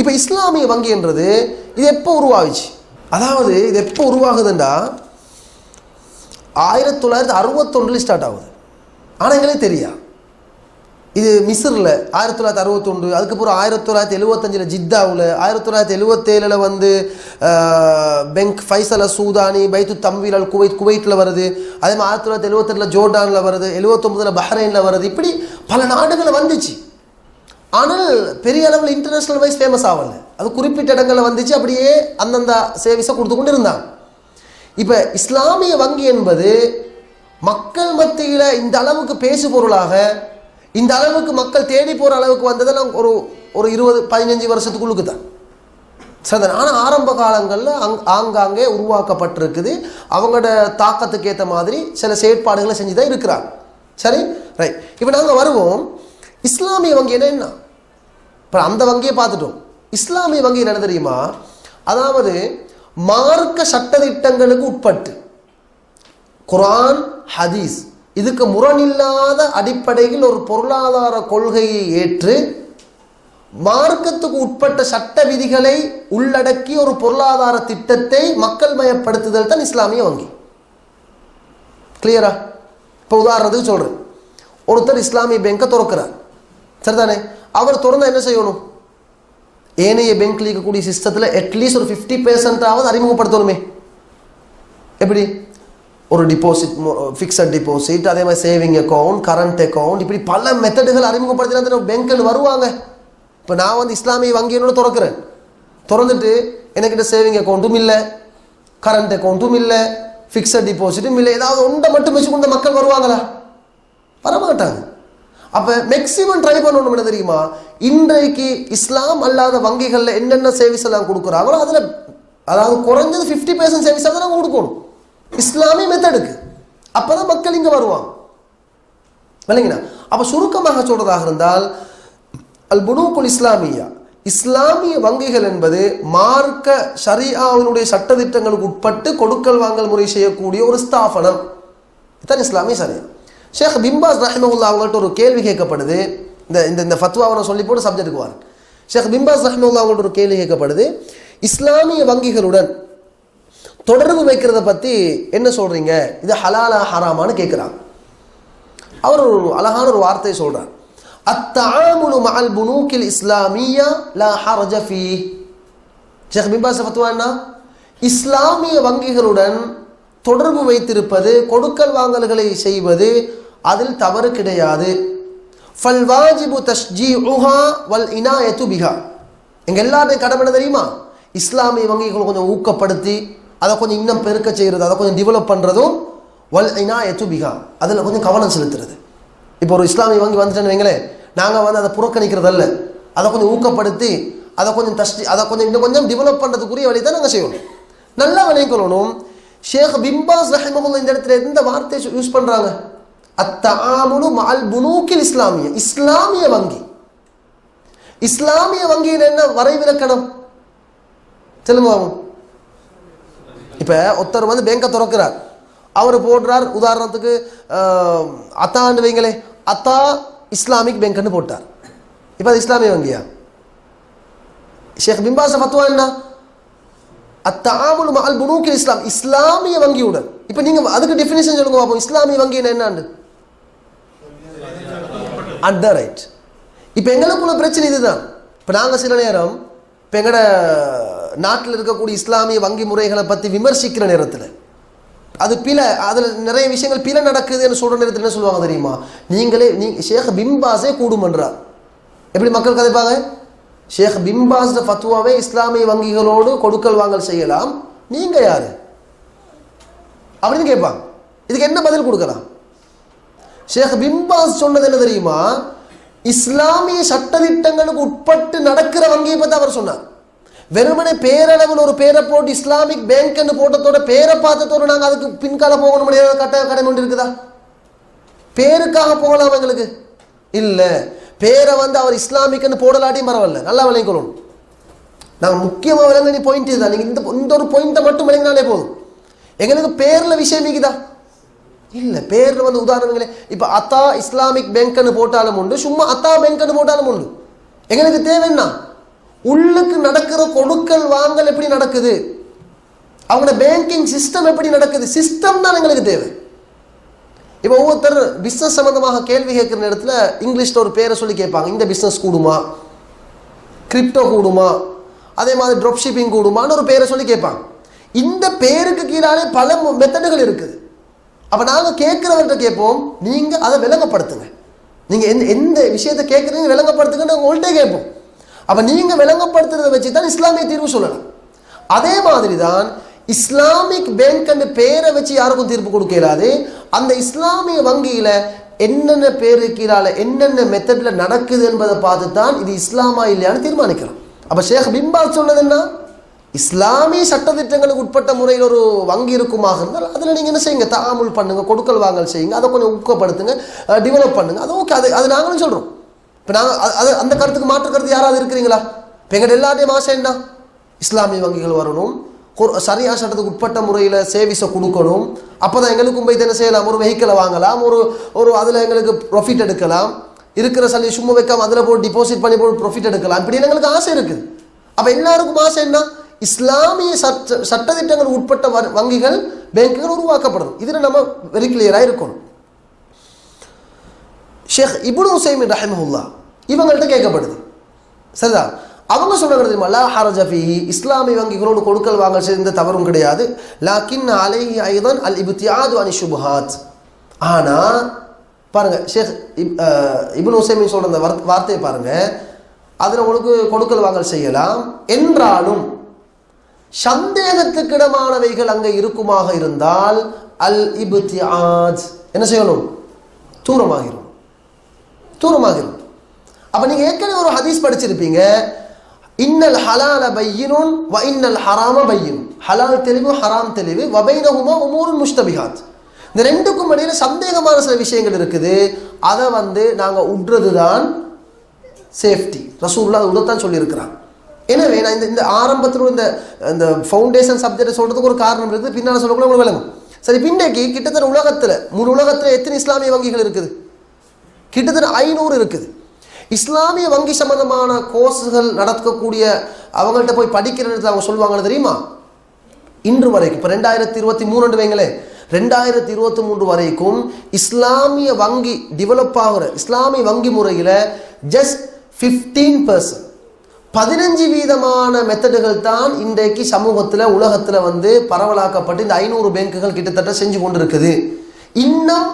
இப்போ இஸ்லாமிய வங்கின்றது இது எப்போ உருவாகுச்சு? அதாவது இது எப்போ உருவாகுதுண்டா ஆயிரத்தி தொள்ளாயிரத்தி அறுபத்தொன்றில் ஸ்டார்ட் ஆகுது. ஆனால் எங்களுக்கு தெரியா? இது மிஸ்ரில் ஆயிரத்தி தொள்ளாயிரத்தி அறுபத்தொன்று அதுக்கப்புறம் ஆயிரத்தி தொள்ளாயிரத்தி எழுபத்தஞ்சில் ஜித்தாவில் ஆயிரத்தி தொள்ளாயிரத்தி எழுபத்தேழில் வந்து பெங்க் ஃபைசல் சூதானி பைத்து தம்வீல் அல் குவைத் குவைட்டில் வருது. அதே மாதிரி ஆயிரத்தி தொள்ளாயிரத்தி எழுபத்தெட்டில் ஜோர்டானில் வருது எழுபத்தொம்பதில் பஹ்ரைனில் வருது. இப்படி பல நாடுகளில் வந்துச்சு. ஆனால் பெரிய அளவில் இன்டர்நேஷ்னல் வைஸ் ஃபேமஸ் ஆகல. அது குறிப்பிட்ட இடங்களில் வந்துச்சு அப்படியே அந்தந்த சேவிஸை கொடுத்து கொண்டு இருந்தாங்க இப்போ இஸ்லாமிய வங்கி என்பது மக்கள் மத்தியில் இந்த அளவுக்கு பேசு பொருளாக இந்த அளவுக்கு மக்கள் தேடி போகிற அளவுக்கு வந்ததெல்லாம் ஒரு ஒரு இருபது பதினஞ்சு வருஷத்துக்குள்ளுக்கு தான் சரி ஆனால் ஆரம்ப காலங்களில் அங் ஆங்காங்கே உருவாக்கப்பட்டிருக்குது. அவங்களோட தாக்கத்துக்கு ஏற்ற மாதிரி சில செயற்பாடுகளை செஞ்சு தான் இருக்கிறாங்க. சரி? ரைட் இப்போ நாங்கள் வருவோம். இஸ்லாமிய வங்கி என்ன? இப்போ அந்த வங்கியை பார்த்துட்டோம். இஸ்லாமிய வங்கி என்ன தெரியுமா? அதாவது மார்க்க சட்டதிட்டங்களுக்கு உட்பட்டு. குரான் ஹதீஸ் இதுக்கு முரணில்லாத அடிப்படையில் ஒரு பொருளாதார கொள்கையை ஏற்று மார்க்கத்துக்கு உட்பட்ட சட்ட விதிகளை உள்ளடக்கி ஒரு பொருளாதார திட்டத்தை மக்கள் மயப்படுத்துதல் தான் இஸ்லாமிய வங்கி. கிளியரா இப்போ உதாரணத்துக்கு சொல்றேன். ஒருத்தர் இஸ்லாமிய பேங்கை திறக்கிறார். சரிதானே? அவர் திறந்தால் என்ன செய்யணும்? ஏனைய பேங்க்ல இருக்கக்கூடிய சிஸ்டத்தில் அட்லீஸ்ட் ஒரு ஃபிஃப்டி பெர்சன்டாவது அறிமுகப்படுத்தணுமே. எப்படி? ஒரு டிபாசிட் ஃபிக்ஸட் டிபாசிட் அதே மாதிரி சேவிங் அக்கௌண்ட் கரண்ட் அக்கௌண்ட் இப்படி பல மெத்தடுகள் அறிமுகப்படுத்தினா பேங்க்கில் வருவாங்க. இப்போ நான் வந்து இஸ்லாமிய வங்கியோட திறக்கிறேன். திறந்துட்டு எனக்கிட்ட சேவிங் அக்கௌண்ட்டும் இல்லை கரண்ட் அக்கௌண்ட்டும் இல்லை ஃபிக்ஸட் டிபாசிட்டும் இல்லை ஏதாவது ஒன்றை மட்டும் வச்சு கொண்ட மக்கள் வருவாங்களா? வரமாட்டாங்க. அப்போ மேக்சிமம் ட்ரை பண்ணணும் என்ன தெரியுமா? இன்றைக்கு இஸ்லாம் அல்லாத வங்கிகளில் என்னென்ன சேவீஸ் எல்லாம் கொடுக்குறாங்களோ அதில் அதாவது குறைஞ்சது ஃபிஃப்டி பர்சன்ட் அதை நாங்கள் கொடுக்கணும். இஸ்லாமிய மெத்தடுக்கு அப்போ தான் மக்கள் இங்கே வருவாங்க. இல்லைங்கண்ணா அப்போ சுருக்கமாக சொல்கிறதாக இருந்தால் அல் புனூக்குல் இஸ்லாமியா இஸ்லாமிய வங்கிகள் என்பது மார்க்க ஷரியாவினுடைய சட்டத்திட்டங்களுக்கு உட்பட்டு கொடுக்கல் வாங்கல் முறை செய்யக்கூடிய ஒரு ஸ்தாபனம். இதுதான் இஸ்லாமிய சரியா ஷேக் பிம்பாஸ் ரஹ்மவுல்லா அவங்கள்ட்ட ஒரு கேள்வி கேட்கப்படுது. இந்த இந்த இந்த ஃபத்வாவை நான் சொல்லி போட்டு சப்ஜெக்ட்டுக்கு வரேன். ஷேக் பிம்பாஸ் ரஹ்மவுல்லா அவங்கள்ட்ட ஒரு கேள்வி கேட்கப்படுது. இஸ்லாமிய வங்கிகளுடன் தொடர்பு வைக்கிறத பற்றி என்ன சொல்கிறீங்க இது ஹலாலா ஹராமான்னு கேட்குறாங்க. அவர் ஒரு அழகான ஒரு வார்த்தையை சொல்கிறார் அத்தாமுலு மஅல் புனூக்கில் இஸ்லாமியா லா ஹரஜஃபி ஷேக் பிம்பாஸ் ஃபத்வா என்ன? இஸ்லாமிய வங்கிகளுடன் தொடர்பு வைத்திருப்பது கொடுக்கல் வாங்கல்களை செய்வது அதில் தவறு கிடையாது. ஃபல் வாஜிபு தஷ்ஜீஉஹா வல் இனாயத்து பிஹா. எங்க எல்லாருடைய கடமை தெரியுமா? இஸ்லாமிய வங்கிகளை கொஞ்சம் ஊக்கப்படுத்தி அதை கொஞ்சம் இன்னும் பெருக்க செய்கிறது அதை கொஞ்சம் டெவலப் பண்ணுறதும் வல் இனாயத்து பிஹா. அதில் கொஞ்சம் கவனம் செலுத்துறது. இப்போ ஒரு இஸ்லாமிய வங்கி வந்துட்டேன்னு வைங்களேன் நாங்கள் வந்து அதை புறக்கணிக்கிறதல்ல அதை கொஞ்சம் ஊக்கப்படுத்தி அதை கொஞ்சம் தஷ்டி அதை கொஞ்சம் இன்னும் கொஞ்சம் டெவலப் பண்ணுறதுக்குரிய வழி தான் நாங்கள் செய்யணும். நல்லா விளைக்கொள்ளணும் ஷேக் பிம்பாஸ் ரஹிமகுல்லா இந்த இடத்துல எந்த வார்த்தையை யூஸ் பண்ணுறாங்க அத்தாமுலு மால் புனூக்கில் இஸ்லாமிய இஸ்லாமிய வங்கி. இஸ்லாமிய வங்கியில் என்ன வரைவிலக்கணம் சொல்லுங்க இப்ப இப்போ ஒருத்தர் வந்து பேங்கை திறக்கிறார். அவர் போடுறார் உதாரணத்துக்கு அத்தான்னு வைங்களே அத்தா இஸ்லாமிக் பேங்க்னு போட்டார். இப்போ அது இஸ்லாமிய வங்கியா? ஷேக் பிம்பாஸ் ஃபத்வா என்ன? அத்தாமுல் மஅல் புனூக்கில் இஸ்லாம். இஸ்லாமிய வங்கியுடன். இப்போ நீங்கள் அதுக்கு டெஃபினேஷன் சொல்லுங்க பார்ப்போம் இஸ்லாமிய வங்கி என்னன்னு அட் த ரைட் இப்போ எங்களுக்குள்ள பிரச்சனை இதுதான். இப்போ நாங்கள் சில நேரம் இப்போ எங்கட நாட்டில் இருக்கக்கூடிய இஸ்லாமிய வங்கி முறைகளை பற்றி விமர்சிக்கிற நேரத்தில் அது பில அதில் நிறைய விஷயங்கள் பில நடக்குதுன்னு சொல்கிற நேரத்தில் என்ன சொல்லுவாங்க தெரியுமா? நீங்களே நீ ஷேக் பிம்பாஸே கூடுமன்றார். எப்படி மக்கள் கதைப்பாங்க? ஷேக் பிம்பாஸ் ஃபத்வாவே இஸ்லாமிய வங்கிகளோடு கொடுக்கல் வாங்கல் செய்யலாம். நீங்க யாரு? அப்படின்னு கேட்பாங்க. இதுக்கு என்ன பதில் கொடுக்கலாம்? ஷேக் பிம்பாஸ் சொன்னது என்ன தெரியுமா? இஸ்லாமிய சட்டதிட்டங்களுக்கு உட்பட்டு நடக்கிற வங்கியை பத்தி அவர் சொன்னார். வெறுமனே பேரளவில் ஒரு பேரை போட்டு இஸ்லாமிக் பேங்க்னு போட்டதோட பேரை பார்த்ததோட நாங்க அதுக்கு பின்கால போகணும் கட்டாய கடன் ஒன்று இருக்குதா? பேருக்காக போகலாம் எங்களுக்கு? இல்லை. பேரை வந்து அவர் இஸ்லாமிக்குன்னு போடலாட்டியும் பரவாயில்ல. நல்லா விளங்கிக்கொள்ளணும். நாங்கள் முக்கியமாக விளங்க நீ பாயிண்ட் இதுதான். நீங்கள் இந்த இந்த ஒரு பாயிண்ட்டை மட்டும் விளங்கினாலே போதும். எங்களுக்கு பேரில் விஷயம் இருக்குதா? இல்லை பேரில் வந்து உதாரணங்களே இப்போ அத்தா இஸ்லாமிக் பேங்க்னு போட்டாலும் உண்டு சும்மா அத்தா பேங்க்னு போட்டாலும் உண்டு. எங்களுக்கு தேவைன்னா உள்ளுக்கு நடக்கிற கொடுக்கல் வாங்கல் எப்படி நடக்குது? அவங்களோட பேங்கிங் சிஸ்டம் எப்படி நடக்குது? சிஸ்டம் தான் எங்களுக்கு தேவை. இப்போ ஒவ்வொருத்தர் பிஸ்னஸ் சம்மந்தமாக கேள்வி கேட்குற நேரத்தில் இங்கிலீஷில் ஒரு பேரை சொல்லி கேட்பாங்க. இந்த பிஸ்னஸ் கூடுமா? கிரிப்டோ கூடுமா? அதே மாதிரி ட்ராப் ஷிப்பிங் கூடுமான்னு ஒரு பேரை சொல்லி கேட்பாங்க. இந்த பேருக்கு கீழாலே பல மெத்தடுகள் இருக்குது. அப்போ நாங்கள் கேட்குறவர்கிட்ட கேட்போம். நீங்கள் அதை விளங்கப்படுத்துங்க. நீங்கள் எந்த எந்த விஷயத்தை கேட்குறீங்க விளங்கப்படுத்துங்கன்னு உங்கள்கிட்ட கேட்போம். அப்போ நீங்கள் விளங்கப்படுத்துறதை வச்சு தான் இஸ்லாமிய தீர்வு சொல்லலாம் அதே மாதிரி தான் இஸ்லாமிக் பேங்க் பேரை வச்சு யாருக்கும் தீர்ப்பு கொடுக்க இயலாது அந்த இஸ்லாமிய வங்கியில் என்னென்ன பேரு என்னென்ன மெத்தடில் நடக்குது என்பதை பார்த்து தான் இது இஸ்லாமா இல்லையான்னு தீர்மானிக்கிறோம். அப்போ ஷேக் பிம்பால் சொன்னது என்ன? இஸ்லாமிய சட்டத்திட்டங்களுக்கு உட்பட்ட முறையில் ஒரு வங்கி இருக்குமாக இருந்தால் அதில் நீங்கள் என்ன செய்யுங்க? தாமுல் பண்ணுங்கள் கொடுக்கல் வாங்கல் செய்யுங்க அதை கொஞ்சம் ஊக்கப்படுத்துங்க டெவலப் பண்ணுங்கள் அது ஓகே அது அது நாங்களும் சொல்கிறோம் இப்போ நாங்கள் அது அந்த கருத்துக்கு மாற்று கருத்து யாராவது இருக்கிறீங்களா? இப்போ எங்கள்கிட்ட எல்லாத்தையும் ஆசை என்ன? இஸ்லாமிய வங்கிகள் வரணும். சரியா சட்டத்துக்கு உட்பட்ட முறையில் சேவிஸை கொடுக்கணும். அப்போ தான் எங்களுக்கும் போய் என்ன செய்யலாம்? ஒரு வெஹிக்கிளை வாங்கலாம். ஒரு ஒரு அதில் எங்களுக்கு ப்ராஃபிட் எடுக்கலாம். இருக்கிற சல்லி சும்மா வைக்காம அதில் போட்டு டிபாசிட் பண்ணி போட்டு ப்ராஃபிட் எடுக்கலாம். இப்படி எங்களுக்கு ஆசை இருக்குது அப்போ எல்லாருக்கும் ஆசை என்ன? இஸ்லாமிய சட்ட சட்டத்திட்டங்கள் உட்பட்ட வ- வங்கிகள் பேங்குகள் உருவாக்கப்படும் இதில் நம்ம வெரி கிளியராக இருக்கணும். ஷேக் இப்னு ஹுசைமின் ரஹிமஹுல்லா இவங்கள்ட்ட கேட்கப்படுது. சரிதான் அவங்க சொல்றது தெரியுமா? லா ஹரஜ இஸ்லாமிய வங்கிகளோடு கொடுக்கல் வாங்கல் செய்த தவறும் கிடையாது. லாக்கின் அலை ஐதான் அல் இபுத்தியாது அனி ஷுபஹாத். ஆனால் பாருங்க ஷேக் இப் அஹ், இப்னு உசைமின் அந்த வார்த்- வார்த்தையை பாருங்கள் அதில் உங்களுக்கு கொடுக்கல் வாங்கல் செய்யலாம். என்றாலும் சந்தேகத்துக்கிடமானவைகள் அங்கே இருக்குமாக இருந்தால் அல் இபுத்தியாஜ் என்ன செய்யணும்? தூரமாகிரும். தூரமாகிரும். அப்போ நீங்கள் ஏற்கனவே ஒரு ஹதீஸ் படிச்சிருப்பீங்க. இன்னல் ஹலால பையினுன் வ இன்னல் ஹராம பையின் ஹலால் தெளிவு ஹராம் தெளிவு. வபைனகுமா உமூருன் முஷ்தபிஹாத். இந்த ரெண்டுக்கும் இடையில சந்தேகமான சில விஷயங்கள் இருக்குது. அதை வந்து நாங்கள் உட்றது தான் சேஃப்டி. ரசூல்லா அதை உடத்தான் சொல்லியிருக்கிறான். எனவே நான் இந்த இந்த ஆரம்பத்தில் இந்த இந்த ஃபவுண்டேஷன் சப்ஜெக்ட் சொல்றதுக்கு ஒரு காரணம் இருக்குது. பின்னால் சொல்லக்கூட உங்களுக்கு விளங்கும். சரி பின்னைக்கு கிட்டத்தட்ட உலகத்தில் முழு உலகத்தில் எத்தனை இஸ்லாமிய வங்கிகள் இருக்குது? கிட்டத்தட்ட ஐநூறு இருக்குது. இஸ்லாமிய வங்கி சம்பந்தமான கோர்ஸுகள் நடக்கக்கூடிய அவங்கள்ட்ட போய் படிக்கிறது அவங்க சொல்லுவாங்கன்னு தெரியுமா? இன்று வரைக்கும். இப்போ ரெண்டாயிரத்தி இருபத்தி மூணு வைங்களேன். ரெண்டாயிரத்தி இருபத்தி மூன்று வரைக்கும் இஸ்லாமிய வங்கி டெவலப் ஆகிற இஸ்லாமிய வங்கி முறையில் ஜஸ்ட் ஃபிஃப்டீன் பர்சன்ட் பதினஞ்சு வீதமான மெத்தடுகள் தான் இன்றைக்கு சமூகத்தில் உலகத்தில் வந்து பரவலாக்கப்பட்டு இந்த ஐநூறு பேங்குகள் கிட்டத்தட்ட செஞ்சு கொண்டு இருக்குது இன்னும்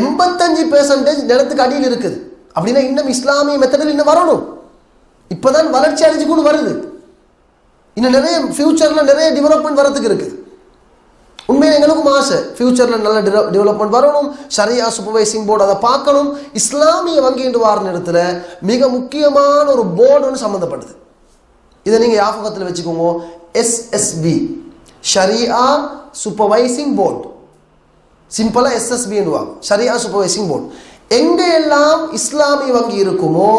எண்பத்தஞ்சு பெர்சன்டேஜ் நிலத்துக்கு அடியில் இருக்குது. அப்படின்னா இன்னும் இஸ்லாமிய மெத்தடில் இன்னும் வரணும். இப்போதான் வளர்ச்சி அடைஞ்சு கொண்டு வருது. இன்னும் நிறைய ஃபியூச்சரில் நிறைய டெவலப்மெண்ட் வரதுக்கு இருக்குது உண்மையில் எங்களுக்கும் ஆசை. ஃபியூச்சரில் நல்ல டெவலப்மெண்ட் வரணும். சரியா சூப்பர்வைசிங் போர்டு அதை பார்க்கணும். இஸ்லாமிய வங்கி என்று வார நேரத்தில் மிக முக்கியமான ஒரு போர்டு ஒன்று சம்மந்தப்படுது இதை நீங்கள் ஞாபகத்தில் வச்சுக்கோங்க. எஸ்எஸ்பி ஷரியா சூப்பர்வைசிங் போர்டு சிம்பிளாக எஸ்எஸ்பின்னுவாங்க சரியா சூப்பர்வைசிங் போர்டு எங்கே எல்லாம் இஸ்லாமிய வங்கி இருக்குமோ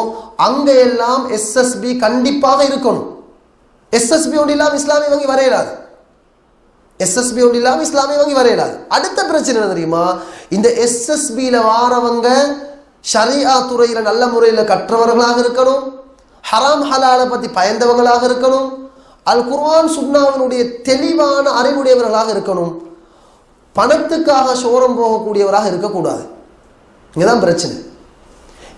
அங்கே எல்லாம் எஸ்எஸ்பி கண்டிப்பாக இருக்கணும். எஸ்எஸ்பி ஒன்று இல்லாமல் இஸ்லாமிய வங்கி வரையிடாது எஸ்எஸ்பி ஒன்று இல்லாமல் இஸ்லாமிய வங்கி வரையிடாது அடுத்த பிரச்சனை என்ன தெரியுமா? இந்த எஸ்எஸ்பியில் வாரவங்க ஷரியா துறையில் நல்ல முறையில் கற்றவர்களாக இருக்கணும். ஹராம் ஹலாலை பற்றி பயந்தவங்களாக இருக்கணும். அல் குர்ஆன் சுன்னாவினுடைய தெளிவான அறிவுடையவர்களாக இருக்கணும். பணத்துக்காக சோரம் போகக்கூடியவராக இருக்கக்கூடாது. இங்கதான் பிரச்சனை.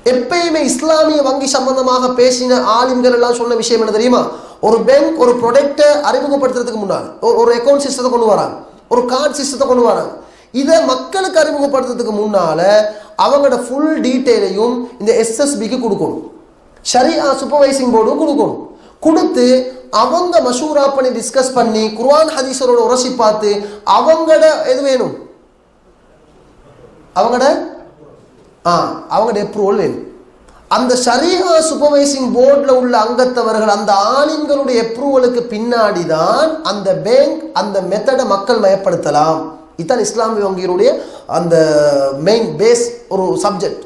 எப்பயுமே இஸ்லாமிய வங்கி சம்பந்தமாக பேசின ஆலிம்கள் எல்லாம் சொன்ன விஷயம் என்ன தெரியுமா? ஒரு பேங்க் ஒரு ப்ரொடக்டை அறிமுகப்படுத்துறதுக்கு முன்னால் ஒரு- ஒரு அக்கௌண்ட் சிஸ்டத்தை கொண்டு வராங்க. ஒரு கார்டு சிஸ்டத்தை கொண்டு வராங்க. இதை மக்களுக்கு அறிமுகப்படுத்துறதுக்கு முன்னால அவங்களோட ஃபுல் டீட்டெயிலையும் இந்த எஸ்எஸ்பிக்கு கொடுக்கணும். ஷரியா சூப்பர்வைசிங் போர்டும் கொடுக்கணும். கொடுத்து அவங்க மஷூரா பண்ணி டிஸ்கஸ் பண்ணி குர்ஆன் ஹதீஸரோட உரசி பார்த்து அவங்களோட எது வேணும்? அவங்களோட ஆ அப்ரூவல் வேணும் அந்த ஷரீஹா சூப்பர்வைசிங் போர்டில் உள்ள அங்கத்தவர்கள் அந்த ஆணின்களுடைய அப்ரூவலுக்கு பின்னாடி தான் அந்த பேங்க் அந்த மெத்தடை மக்கள் மயப்படுத்தலாம் இதுதான் இஸ்லாமிய வங்கியினுடைய அந்த மெயின் பேஸ் ஒரு சப்ஜெக்ட்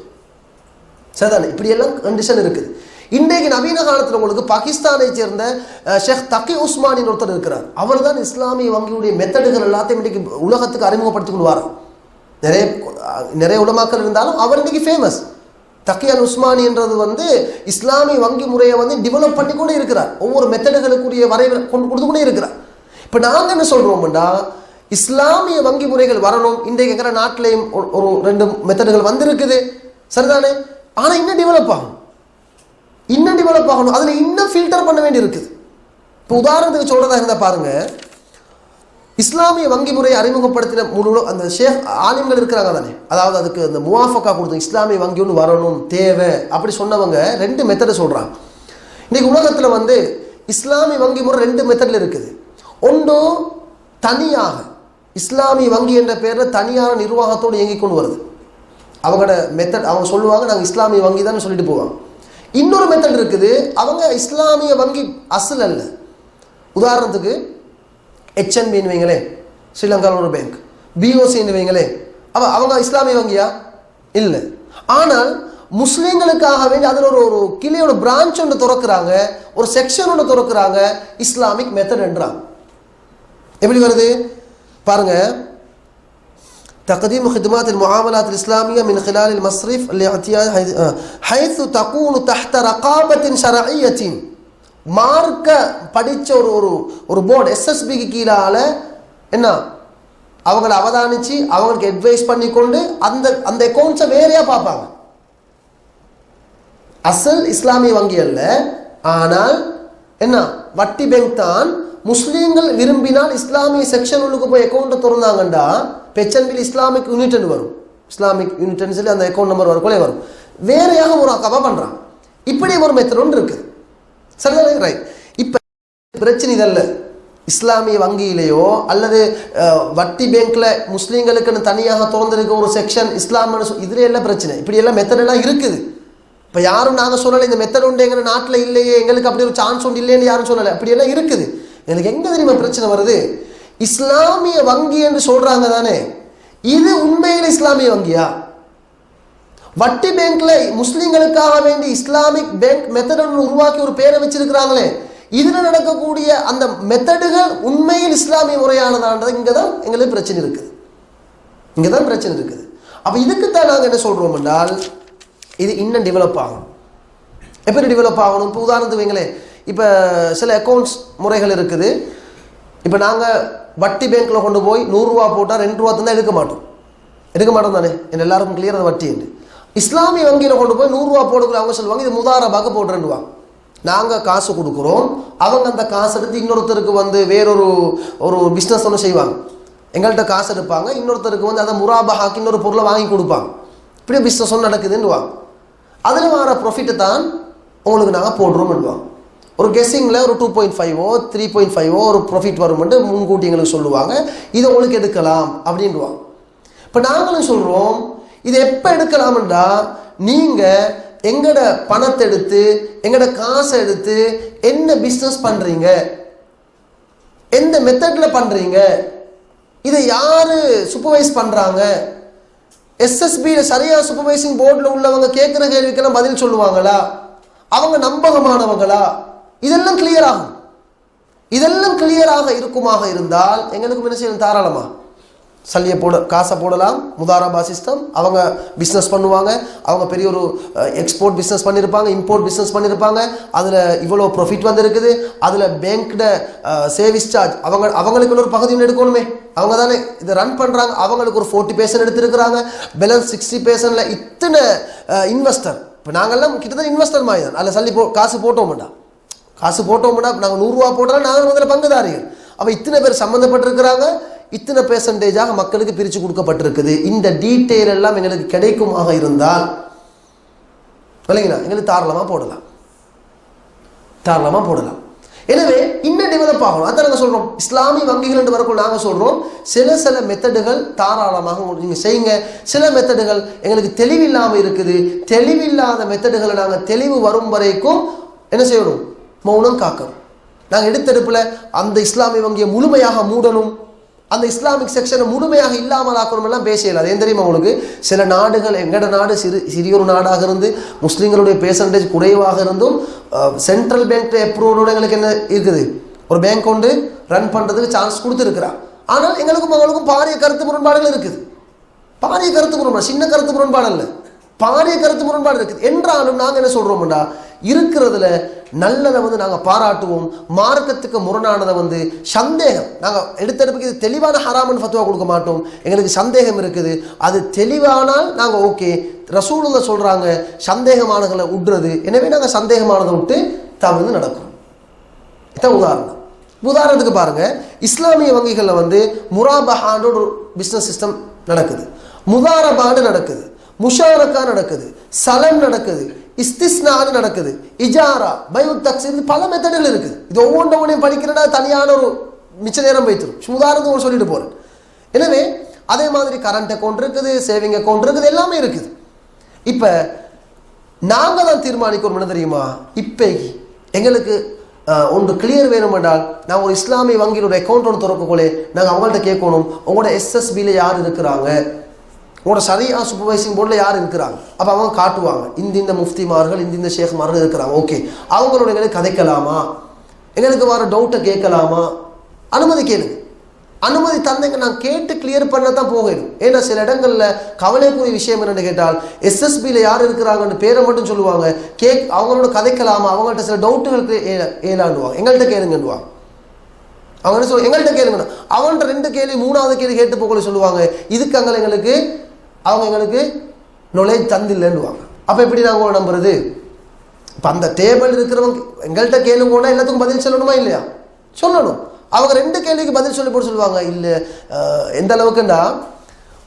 சரிதானே? இப்படியெல்லாம் கண்டிஷன் இருக்குது இன்றைக்கு நவீன காலத்தில் உங்களுக்கு பாகிஸ்தானை சேர்ந்த ஷேக் தக்கி உஸ்மானின் ஒருத்தர் இருக்கிறார். அவர் தான் இஸ்லாமிய வங்கியுடைய மெத்தடுகள் எல்லாத்தையும் இன்றைக்கு உலகத்துக்கு அறிமுகப்படுத்தி கொண்டு வரார் நிறைய நிறைய உலமாக்கள் இருந்தாலும் அவர் இன்னைக்கு ஃபேமஸ் தக்கியல் உஸ்மானின்றது வந்து இஸ்லாமிய வங்கி முறையை வந்து டெவலப் பண்ணி கூட இருக்கிறார். ஒவ்வொரு மெத்தடுகளுக்குரிய வரைவு கொண்டு கொடுத்து கூட இருக்கிறார். இப்போ நாங்கள் என்ன சொல்கிறோம்னா இஸ்லாமிய வங்கி முறைகள் வரணும். இன்றைக்கு இருக்கிற நாட்டிலையும் ஒரு- ரெண்டு மெத்தடுகள் வந்திருக்குது. சரிதானே? ஆனால் இன்னும் டெவலப் ஆகும். இன்னும் டெவலப் ஆகணும். அதில் இன்னும் ஃபில்டர் பண்ண வேண்டி இருக்குது இப்போ உதாரணத்துக்கு சொல்கிறதா இருந்தால் பாருங்கள் இஸ்லாமிய வங்கி முறையை அறிமுகப்படுத்தின முழு அந்த ஷேக் ஆலிம்கள் இருக்கிறாங்க தானே? அதாவது அதுக்கு அந்த முவாஃபக்கா கொடுத்து இஸ்லாமிய வங்கி ஒன்று வரணும் தேவை அப்படி சொன்னவங்க ரெண்டு மெத்தடை சொல்கிறாங்க இன்றைக்கி உலகத்தில் வந்து இஸ்லாமிய வங்கி முறை ரெண்டு மெத்தடில் இருக்குது. ஒன்று தனியாக. இஸ்லாமிய வங்கி என்ற பேரில் தனியான நிர்வாகத்தோடு இயங்கி கொண்டு வருது. அவங்களோட மெத்தட் அவங்க சொல்லுவாங்க நாங்கள் இஸ்லாமிய வங்கி தான் சொல்லிட்டு போவாங்க. இன்னொரு மெத்தட் இருக்குது அவங்க இஸ்லாமிய வங்கி அசல் அல்ல. உதாரணத்துக்கு ஹெச்என்பின்னு வைங்களே ஸ்ரீலங்காவில் ஒரு பேங்க் பிஓசின்னு வைங்களே அவ அவங்க இஸ்லாமிய வங்கியா இல்லை ஆனால் முஸ்லீம்களுக்காக வேண்டி அதில் ஒரு ஒரு கிளையோட பிரான்ச் ஒன்று திறக்கிறாங்க ஒரு செக்ஷன் ஒன்று திறக்கிறாங்க இஸ்லாமிக் மெத்தட் என்றாங்க எப்படி வருது பாருங்க تقديم خدمات المعاملات الإسلامية من خلال المصرف الاعتياد حيث- آه، حيث تكون تحت رقابة شرعية மார்க்க படித்த ஒரு ஒரு ஒரு போர்டு எஸ்எஸ்பிக்கு கீழால என்ன? அவங்கள அவதானிச்சு அவங்களுக்கு அட்வைஸ் பண்ணி கொண்டு அந்த அந்த அக்கௌண்ட்ஸை வேறையாக பார்ப்பாங்க. அசல் இஸ்லாமிய வங்கி அல்ல. ஆனால் என்ன? வட்டி பேங்க் தான் முஸ்லீம்கள் விரும்பினால் இஸ்லாமிய செக்ஷன் உள்ளுக்கு போய் அக்கௌண்ட்டை திறந்தாங்கண்டா பெச்சன்பில் இஸ்லாமிக் யூனிட்னு வரும். இஸ்லாமிக் யூனிட்னு சொல்லி அந்த அக்கௌண்ட் நம்பர் வரும் கொலை வரும். வேறையாக ஒரு அக்கவா பண்ணுறான் இப்படி ஒரு மெத்தட் ஒன்று இருக்குது சரிதானே? ரைட் இப்போ பிரச்சனை இதல்ல இஸ்லாமிய வங்கியிலேயோ அல்லது வட்டி பேங்க்ல முஸ்லீம்களுக்குன்னு தனியாக திறந்திருக்க ஒரு செக்ஷன் இஸ்லாம்னு இதுல எல்லாம் பிரச்சனை. இப்படி எல்லாம் மெத்தட் எல்லாம் இருக்குது. இப்போ யாரும் நாங்கள் சொல்லலை இந்த மெத்தட் உண்டு எங்கள் நாட்டில் இல்லையே எங்களுக்கு அப்படி ஒரு சான்ஸ் உண்டு இல்லைன்னு யாரும் சொல்லலை. அப்படி எல்லாம் இருக்குது. எனக்கு எங்க தெரியுமா பிரச்சனை வருது? இஸ்லாமிய வங்கி என்று சொல்றாங்க தானே. இது உண்மையில் இஸ்லாமிய வங்கியா? வட்டி பேங்க்ல முஸ்லிம்களுக்காக வேண்டி இஸ்லாமிக் பேங்க் மெத்தட் உருவாக்கி ஒரு பேரை வச்சிருக்கிறாங்களே. இதுல நடக்கக்கூடிய அந்த மெத்தடுகள் உண்மையில் இஸ்லாமிய முறையானதான்றது இங்கே தான் எங்களுக்கு பிரச்சனை இருக்குது. இங்கே தான் பிரச்சனை இருக்குது. அப்ப இதுக்குத்தான் நாங்க என்ன சொல்றோம் என்றால் இது இன்னும் டெவலப் ஆகும். எப்படி டெவலப் ஆகணும்? இப்போ உதாரணத்துக்கு வைங்களேன் இப்போ சில அக்கௌண்ட்ஸ் முறைகள் இருக்குது. இப்போ நாங்கள் வட்டி பேங்க்கில் கொண்டு போய் நூறுரூவா போட்டால் ரெண்டு ரூபா தான் எடுக்க மாட்டோம். எடுக்க மாட்டோம் தானே? என்ன எல்லாருக்கும் கிளியர் அது வட்டி என்று இஸ்லாமிய வங்கியில் கொண்டு போய் நூறுரூவா போடுக்கிற அவங்க சொல்லுவாங்க இது முதாரபாக போட்டுருவாங்க நாங்கள் காசு கொடுக்குறோம். அவங்க அந்த காசு எடுத்து இன்னொருத்தருக்கு வந்து வேறொரு ஒரு பிஸ்னஸ் ஒன்று செய்வாங்க. எங்கள்கிட்ட காசு எடுப்பாங்க இன்னொருத்தருக்கு வந்து அதை முராபஹாக்கு இன்னொரு பொருளை வாங்கி கொடுப்பாங்க. இப்படி பிஸ்னஸ் ஒன்று நடக்குதுன்னுவாங்க. அதில் வர ப்ராஃபிட்டை தான் உங்களுக்கு நாங்கள் போடுறோம்னுவாங்க. ஒரு கெஸ்ஸிங்கில் ஒரு டூ பாயிண்ட் ஃபைவோ த்ரீ பாயிண்ட் ஃபைவோ ஒரு ப்ராஃபிட் வரும்னு முன்கூட்டி எங்களுக்கு சொல்லுவாங்க. இதை உங்களுக்கு எடுக்கலாம் அப்படின்வாங்க இப்போ நாங்களும் சொல்கிறோம் இது எப்போ எடுக்கலாம்ன்றா? நீங்கள் எங்கட பணத்தை எடுத்து எங்கட காசை எடுத்து என்ன பிஸ்னஸ் பண்ணுறீங்க எந்த மெத்தடில் பண்ணுறீங்க இதை யார் சூப்பர்வைஸ் பண்ணுறாங்க எஸ்எஸ்பியில் சரியாக சூப்பர்வைசிங் போர்டில் உள்ளவங்க கேட்குற கேள்விக்கெல்லாம் பதில் சொல்லுவாங்களா? அவங்க நம்பகமானவங்களா? இதெல்லாம் கிளியர் ஆகும். இதெல்லாம் கிளியராக இருக்குமாக இருந்தால் எங்களுக்கு என்ன செய்யணும்? தாராளமாக சல்லியை போட காசை போடலாம். முதாரபா சிஸ்டம் அவங்க பிஸ்னஸ் பண்ணுவாங்க. அவங்க பெரிய ஒரு எக்ஸ்போர்ட் பிஸ்னஸ் பண்ணியிருப்பாங்க இம்போர்ட் பிஸ்னஸ் பண்ணியிருப்பாங்க அதில் இவ்வளோ ப்ராஃபிட் வந்திருக்குது. அதில் பேங்க்ட சேவிஸ் சார்ஜ் அவங்க அவங்களுக்குள்ள ஒரு பகுதி ஒன்று எடுக்கணுமே. அவங்க தானே இதை ரன் பண்ணுறாங்க அவங்களுக்கு ஒரு ஃபோர்ட்டி பேர்சன்ட் எடுத்திருக்கிறாங்க. பேலன்ஸ் சிக்ஸ்டி பேர்சன்டில் இத்தனை இன்வெஸ்டர் இப்போ நாங்கள்லாம் கிட்டத்தட்ட இன்வெஸ்டர் மாதிரி தான். அதில் சல்லி போ காசு போட்டோம்டா. காசு போட்டோம்னா நாங்கள் நூறுரூவா போட்டாலும் நாங்கள் முதல்ல பங்குதாரிகள். அப்போ இத்தனை பேர் சம்மந்தப்பட்டிருக்கிறாங்க இத்தனை பெர்சன்டேஜாக மக்களுக்கு பிரித்து கொடுக்கப்பட்டிருக்குது. இந்த டீட்டெயில் எல்லாம் எங்களுக்கு கிடைக்குமாக இருந்தால் இல்லைங்களா? எங்களுக்கு தாராளமாக போடலாம். தாராளமாக போடலாம். எனவே இன்னும் டெவலப் ஆகணும் அதான் நாங்கள் சொல்கிறோம் இஸ்லாமிய வங்கிகள் என்று வரக்குள்ள நாங்கள் சொல்கிறோம் சில சில மெத்தடுகள் தாராளமாக நீங்கள் செய்யுங்க. சில மெத்தடுகள் எங்களுக்கு தெளிவில்லாமல் இருக்குது. தெளிவில்லாத மெத்தடுகளை நாங்கள் தெளிவு வரும் வரைக்கும் என்ன செய்யணும்? மௌனம் காக்கணும். நாங்கள் எடுத்தெடுப்பில் அந்த இஸ்லாமிய வங்கியை முழுமையாக மூடணும். அந்த இஸ்லாமிக் செக்ஷனை முழுமையாக இல்லாமல் ஆக்கணும் எல்லாம் அது ஏன் தெரியுமா உங்களுக்கு? சில நாடுகள் எங்கட நாடு சிறு சிறியொரு நாடாக இருந்து முஸ்லீம்களுடைய பெர்சன்டேஜ் குறைவாக இருந்தும் சென்ட்ரல் பேங்க் அப்ரூவலோட எங்களுக்கு என்ன இருக்குது? ஒரு பேங்க் கொண்டு ரன் பண்ணுறதுக்கு சான்ஸ் கொடுத்துருக்குறா. ஆனால் எங்களுக்கும் அவங்களுக்கும் பாரிய கருத்து முரண்பாடுகள் இருக்குது. பாரிய கருத்து முரண்பாடு சின்ன கருத்து முரண்பாடு இல்லை பாரிய கருத்து முரண்பாடு இருக்குது. என்றாலும் நாங்கள் என்ன சொல்றோம்டா இருக்கிறதுல நல்லதை வந்து நாங்கள் பாராட்டுவோம். மார்க்கத்துக்கு முரணானதை வந்து சந்தேகம். நாங்கள் எடுத்தடுப்புக்கு இது தெளிவான ஹராமன் ஃபத்துவா கொடுக்க மாட்டோம். எங்களுக்கு சந்தேகம் இருக்குது. அது தெளிவானால் நாங்கள் ஓகே. ரசூலுங்க சொல்கிறாங்க சந்தேகமானகளை விடுறது எனவே நாங்கள் சந்தேகமானதை விட்டு தவிர்த்து நடக்கும். இதான் உதாரணம். உதாரணத்துக்கு பாருங்கள் இஸ்லாமிய வங்கிகளில் வந்து முராபஹான்னு ஒரு பிஸ்னஸ் சிஸ்டம் நடக்குது. முதாரபான்னு நடக்குது. முஷாரக்கா நடக்குது சலன் நடக்குது இஸ்திஸ்னான்னு நடக்குது இஜாரா பயு தக்ஸ் இது பல மெத்தடில் இருக்குது இது ஒவ்வொன்றவனையும் படிக்கிறனா தனியான ஒரு மிச்ச நேரம் வைத்திரும் சும்மா உதாரணத்துக்கு ஒரு சொல்லிட்டு போகிறேன் எனவே அதே மாதிரி கரண்ட் அக்கௌண்ட் இருக்குது சேவிங் அக்கௌண்ட் இருக்குது எல்லாமே இருக்குது. இப்போ நாங்கள் தான் தீர்மானிக்கிறோம் என்ன தெரியுமா? இப்போ எங்களுக்கு ஒன்று கிளியர் வேணும் என்றால் நான் ஒரு இஸ்லாமிய வங்கியினுடைய அக்கௌண்ட் ஒன்று திறக்கக்குள்ளே நாங்கள் அவங்கள்ட்ட கேட்கணும். உங்களோட எஸ்எஸ்பியில் யார் இருக்கிறாங்க? உங்களோட சரியா சூப்பர்வைசிங் போர்டில் யார் இருக்கிறாங்க? அப்போ அவங்க காட்டுவாங்க. இந்த இந்த முஃப்திமார்கள் இந்த இந்த ஷேக்மார்கள் இருக்கிறாங்க. ஓகே. அவங்களோட எங்களுக்கு கதைக்கலாமா? எங்களுக்கு வர டவுட்டை கேட்கலாமா? அனுமதி கேளுங்க. அனுமதி தந்தைங்க நான் கேட்டு கிளியர் பண்ண தான் போகணும். ஏன்னா சில இடங்களில் கவலைக்குரிய விஷயம் என்னென்னு கேட்டால் எஸ்எஸ்பியில் யார் இருக்கிறாங்கன்னு பேரை மட்டும் சொல்லுவாங்க. கேக் அவங்களோட கதைக்கலாமா? அவங்கள்ட்ட சில டவுட்டுகளுக்கு ஏலாண்டுவாங்க. எங்கள்கிட்ட கேளுங்கன்னுவாங்க. அவங்க என்ன சொல்லுவாங்க எங்கள்கிட்ட கேளுங்க அவன்கிட்ட ரெண்டு கேள்வி மூணாவது கேள்வி கேட்டு போகல சொல்லுவாங்க. இதுக்கு அங்கே எங்களுக்கு அவங்க எங்களுக்கு நுழைஞ்சு தந்தில்லைன்னுவாங்க. அப்போ எப்படி நாங்கள் நம்புறது? இப்போ அந்த டேபிள் இருக்கிறவங்க எங்கள்கிட்ட கேளுங்கன்னா எல்லாத்துக்கும் பதில் சொல்லணுமா இல்லையா? சொல்லணும். அவங்க ரெண்டு கேள்விக்கு பதில் சொல்லி போட்டு சொல்லுவாங்க. இல்லை எந்த அளவுக்குன்னா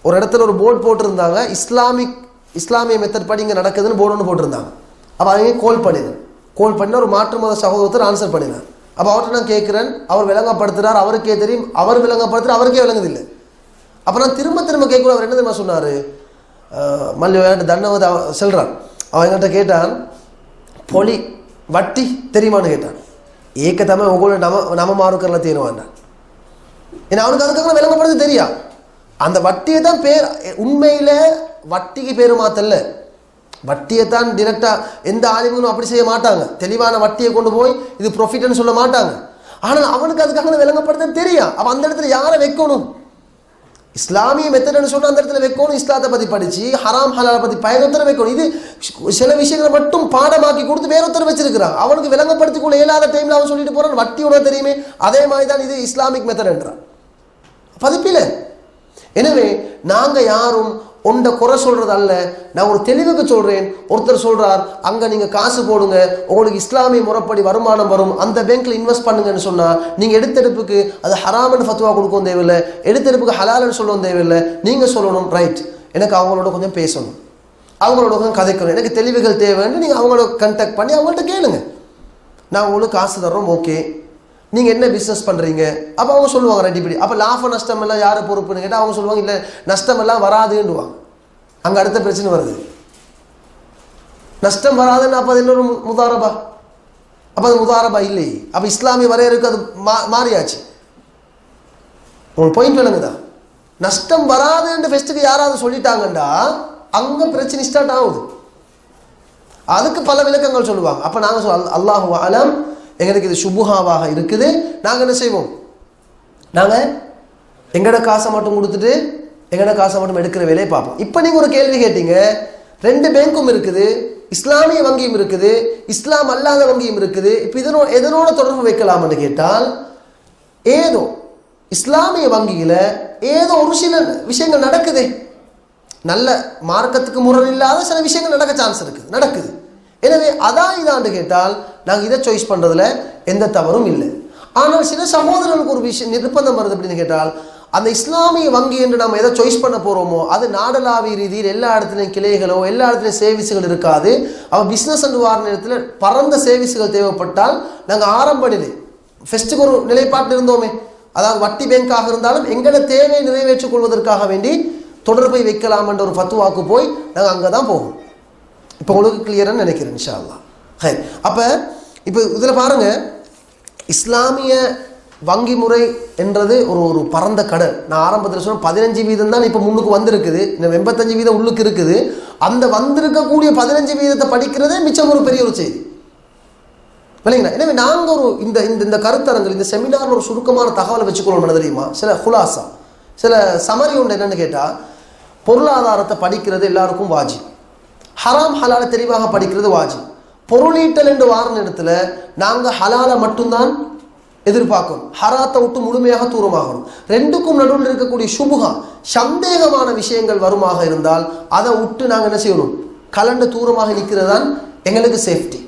ஒரு இடத்துல ஒரு போர்டு போட்டிருந்தாங்க. இஸ்லாமிக் இஸ்லாமிய மெத்தட் படி இங்கே நடக்குதுன்னு போர்டு ஒன்று போட்டிருந்தாங்க. அப்போ அவங்க கோல் பண்ணினேன். கோல் பண்ணி ஒரு மாற்று மத சகோதரத்தர் ஆன்சர் பண்ணினார் அப்போ அவர்கிட்ட நான் கேட்குறேன். அவர் விளங்கப்படுத்துகிறார் அவருக்கே தெரியும். அவர் விளங்கப்படுத்துகிறார் அவருக்கே விளங்குதில்லை அப்புறம் திரும்ப திரும்ப கேட்கணும் அவர் என்ன தெரியுமா சொன்னார்? மல்லி விளையாட்டு தண்டவத செல்றான். அவன் என்கிட்ட கேட்டான் பொலி வட்டி தெரியுமான்னு கேட்டான். ஏக்கத்தமே உங்களோட நம நம மாறுக்கரில் தேனுவான்டான் ஏன்னா அவனுக்கு அதுக்காக விளங்கப்படுறது தெரியா? அந்த வட்டியை தான் பேர் உண்மையில் வட்டிக்கு பேர் மாத்தல்ல. வட்டியை தான் டிரெக்டாக எந்த ஆலிமும் அப்படி செய்ய மாட்டாங்க. தெளிவான வட்டியை கொண்டு போய் இது ப்ரொஃபிட்னு சொல்ல மாட்டாங்க. ஆனால் அவனுக்கு அதுக்காக விளங்கப்படுறது தெரியும் அவன் அந்த இடத்துல யாரை வைக்கணும்? இஸ்லாமிய மெத்தட்னு சொன்னா அந்த இடத்துல வைக்கணும் இஸ்லாத்தை பத்தி படிச்சு ஹராம் ஹலாலை பத்தி பயனொத்தர வைக்கணும். இது சில விஷயங்களை மட்டும் பாடமாக்கி கொடுத்து வேறொருத்தர் வச்சிருக்கிறான். அவனுக்கு விளங்கப்படுத்திக் கொள்ள இயலாத டைம்ல அவன் சொல்லிட்டு போறான். வட்டி உணவு தெரியுமே. அதே மாதிரி தான் இது இஸ்லாமிக் மெத்தட் என்றான். பதிப்பில. எனவே நாங்க யாரும் உண்டை குறை சொல்கிறது அல்ல. நான் ஒரு தெளிவுக்கு சொல்கிறேன் ஒருத்தர் சொல்கிறார் அங்கே நீங்கள் காசு போடுங்க. உங்களுக்கு இஸ்லாமிய முறைப்படி வருமானம் வரும். அந்த பேங்க்கில் இன்வெஸ்ட் பண்ணுங்கன்னு சொன்னால் நீங்கள் எடுத்தெடுப்புக்கு அது ஹராமன் ஃபத்துவா கொடுக்கவும் தேவையில்லை. எடுத்தெடுப்புக்கு ஹலாலன்னு சொல்லவும் தேவையில்லை. நீங்கள் சொல்லணும். ரைட் எனக்கு அவங்களோட கொஞ்சம் பேசணும். அவங்களோட கொஞ்சம் கதைக்கணும். எனக்கு தெளிவுகள் தேவைன்னு நீங்கள் அவங்களோட கண்டாக்ட் பண்ணி அவங்கள்ட்ட கேளுங்க. நான் உங்களுக்கு காசு தர்றோம். ஓகே நீங்கள் என்ன பிஸ்னஸ் பண்ணுறீங்க அப்போ அவங்க சொல்லுவாங்க ரெடி அப்போ லாப நஷ்டம் எல்லாம் யார் பொறுப்புன்னு கேட்டால் அவங்க சொல்லுவாங்க இல்லை நஷ்டம் எல்லாம் வராதுன்னுவாங்க. அங்கே அடுத்த பிரச்சனை வருது. நஷ்டம் வராதுன்னு அப்போ அது இன்னொரு முதாரபா. அப்போ அது முதாரபா இல்லை. அப்போ இஸ்லாமிய வரையறுக்கு அது மா மாறியாச்சு. உங்களுக்கு பாயிண்ட் விளங்குதா? நஷ்டம் வராதுன்ற ஃபெஸ்ட்டுக்கு யாராவது சொல்லிட்டாங்கண்டா அங்கே பிரச்சனை ஸ்டார்ட் ஆகுது. அதுக்கு பல விளக்கங்கள் சொல்லுவாங்க. அப்போ நாங்கள் சொல் அல்லாஹு அலம் எங்களுக்கு இது சுபுஹாவாக இருக்குது. நாங்கள் என்ன செய்வோம்? நாங்கள் எங்கட காசை மட்டும் கொடுத்துட்டு எங்கட காசை மட்டும் எடுக்கிற வேலையை பார்ப்போம். இப்போ நீங்கள் ஒரு கேள்வி கேட்டீங்க. ரெண்டு பேங்க்கும் இருக்குது இஸ்லாமிய வங்கியும் இருக்குது இஸ்லாம் அல்லாத வங்கியும் இருக்குது. இப்போ இதனோ எதனோட தொடர்பு வைக்கலாம்னு கேட்டால் ஏதோ இஸ்லாமிய வங்கியில் ஏதோ ஒரு சில விஷயங்கள் நடக்குதே. நல்ல மார்க்கத்துக்கு முரண் இல்லாத சில விஷயங்கள் நடக்க சான்ஸ் இருக்குது. நடக்குது. எனவே அதான் இதாண்டு கேட்டால் நாங்கள் இதை சாய்ஸ் பண்ணுறதுல எந்த தவறும் இல்லை. ஆனால் சில சகோதரர்களுக்கு ஒரு விஷயம் நிர்பந்தம் வருது அப்படின்னு கேட்டால் அந்த இஸ்லாமிய வங்கி என்று நம்ம எதை சாய்ஸ் பண்ண போகிறோமோ அது நாடளாவிய ரீதியில் எல்லா இடத்துலையும் கிளைகளோ எல்லா இடத்துலையும் சேவிஸ்கள் இருக்காது. அவன் பிஸ்னஸ் என்று வார நேரத்தில் பரந்த சேவிஸ்கள் தேவைப்பட்டால் நாங்கள் ஆரம்ப நிலை ஃபெஸ்ட்டுக்கு ஒரு நிலைப்பாட்டில் இருந்தோமே. அதாவது வட்டி பேங்காக இருந்தாலும் எங்களை தேவையை நிறைவேற்றிக் கொள்வதற்காக வேண்டி தொடர்பை வைக்கலாம் என்ற ஒரு ஃபத்துவாக்கு போய் நாங்கள் அங்கே தான் போவோம். இப்போ உங்களுக்கு கிளியராக நினைக்கிறேன் இன்ஷா அல்லாஹ். ஹை. அப்போ இப்போ இதில் பாருங்கள் இஸ்லாமிய வங்கி முறை என்றது ஒரு ஒரு பரந்த கடல். நான் ஆரம்பத்தில் சொன்ன பதினஞ்சு வீதம் தான் இப்போ முன்னுக்கு வந்திருக்குது. இந்த எண்பத்தஞ்சு வீதம் உள்ளுக்கு இருக்குது. அந்த வந்திருக்கக்கூடிய பதினஞ்சு வீதத்தை படிக்கிறதே மிச்சம் ஒரு பெரிய ஒரு செய்தி. இல்லைங்களா? எனவே நாங்கள் ஒரு இந்த இந்த இந்த கருத்தரங்கள் இந்த செமினார் ஒரு சுருக்கமான தகவலை வச்சுக்கணும் என்ன தெரியுமா? சில ஃபுலாசா சில சமரி ஒன்று என்னென்னு கேட்டால் பொருளாதாரத்தை படிக்கிறது எல்லாருக்கும் வாஜி ஹராம் ஹலால தெளிவாக படிக்கிறது வாஜி பொருளீட்டல் என்று வார இடத்துல நாங்கள் ஹலாலை மட்டும்தான் எதிர்பார்க்கணும். ஹராத்தை விட்டு முழுமையாக தூரமாகணும். ரெண்டுக்கும் நடுவில் இருக்கக்கூடிய சுபுகா சந்தேகமான விஷயங்கள் வருமாக இருந்தால் அதை விட்டு நாங்கள் என்ன செய்யணும்? கலண்டு தூரமாக நிற்கிறது தான் எங்களுக்கு சேஃப்டி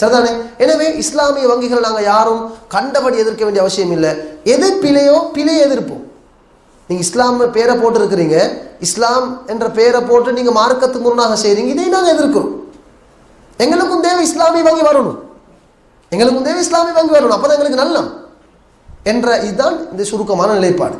சரிதானே? எனவே இஸ்லாமிய வங்கிகள் நாங்கள் யாரும் கண்டபடி எதிர்க்க வேண்டிய அவசியம் இல்லை. எது பிழையோ பிழையை எதிர்ப்போம். நீங்கள் இஸ்லாம் பேரை போட்டு இருக்கிறீங்க. இஸ்லாம் என்ற பேரை போட்டு நீங்கள் மார்க்கத்துக்கு முன்னாக செய்கிறீங்க இதை நாங்கள் எதிர்க்கிறோம். எங்களுக்கும் தேவை இஸ்லாமிய வங்கி வரணும். எங்களுக்கும் தேவை இஸ்லாமிய வங்கி வரணும். அப்போ எங்களுக்கு நல்லம். என்ற இதுதான் இந்த சுருக்கமான நிலைப்பாடு.